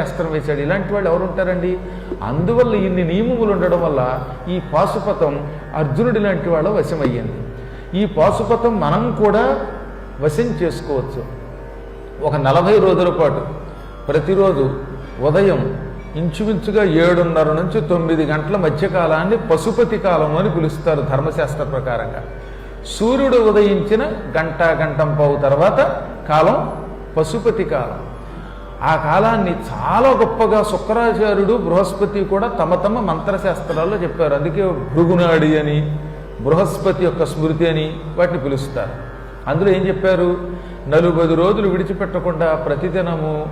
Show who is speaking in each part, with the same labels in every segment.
Speaker 1: అస్త్రం వేశాడు. ఇలాంటి వాళ్ళు ఎవరు ఉంటారండి? అందువల్ల ఇన్ని నియమములు ఉండడం వల్ల ఈ పాశుపతం అర్జునుడి లాంటి వాళ్ళ వశమయ్యింది. ఈ పాశుపతం మనం కూడా వశం చేసుకోవచ్చు. ఒక నలభై రోజుల పాటు ప్రతిరోజు ఉదయం ఇంచుమించుగా ఏడున్నర నుంచి తొమ్మిది గంటల మధ్యకాలాన్ని పశుపతి కాలం అని పిలుస్తారు ధర్మశాస్త్ర ప్రకారంగా. సూర్యుడు ఉదయించిన గంట గంటం పావు తర్వాత కాలం పశుపతి కాలం. ఆ కాలాన్ని చాలా గొప్పగా శుక్రాచార్యుడు బృహస్పతి కూడా తమ తమ మంత్రశాస్త్రాల్లో చెప్పారు. అందుకే భృగునాడి అని బృహస్పతి యొక్క స్మృతి అని వాటిని పిలుస్తారు. అందులో ఏం చెప్పారు? నలుబది రోజులు విడిచిపెట్టకుండా ప్రతిదినము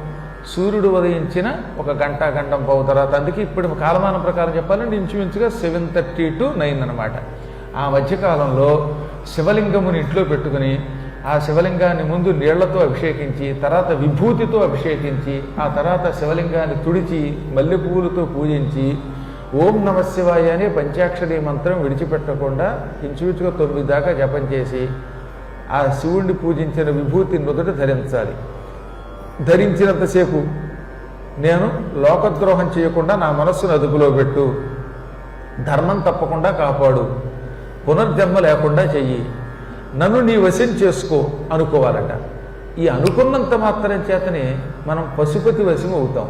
Speaker 1: సూర్యుడు ఉదయించిన ఒక గంట గంటం పావు తర్వాత. అందుకే ఇప్పుడు కాలమానం ప్రకారం చెప్పాలంటే ఇంచుమించుగా సెవెన్ థర్టీ టు నైన్ అనమాట ఆ మధ్యకాలంలో శివలింగముని ఇంట్లో పెట్టుకుని ఆ శివలింగాన్ని ముందు నీళ్ళతో అభిషేకించి తర్వాత విభూతితో అభిషేకించి ఆ తర్వాత శివలింగాన్ని తుడిచి మల్లె పువ్వులతో పూజించి ఓం నమ శివాయ అనే పంచాక్షరి మంత్రం విడిచిపెట్టకుండా ఇంచుమించుగా తొమ్మిది దాకా జపం చేసి ఆ శివుణ్ణి పూజించిన విభూతి నుదుట ధరించాలి. ధరించినంతసేపు నేను లోకద్రోహం చేయకుండా నా మనస్సును అదుపులో పెట్టు. ధర్మం తప్పకుండా కాపాడు. పునర్జన్మ లేకుండా చెయ్యి. నన్ను నీ వశం చేసుకో అనుకోవాలట. ఈ అనుకున్నంత మాత్రం చేతనే మనం పశుపతి వశం అవుతాం.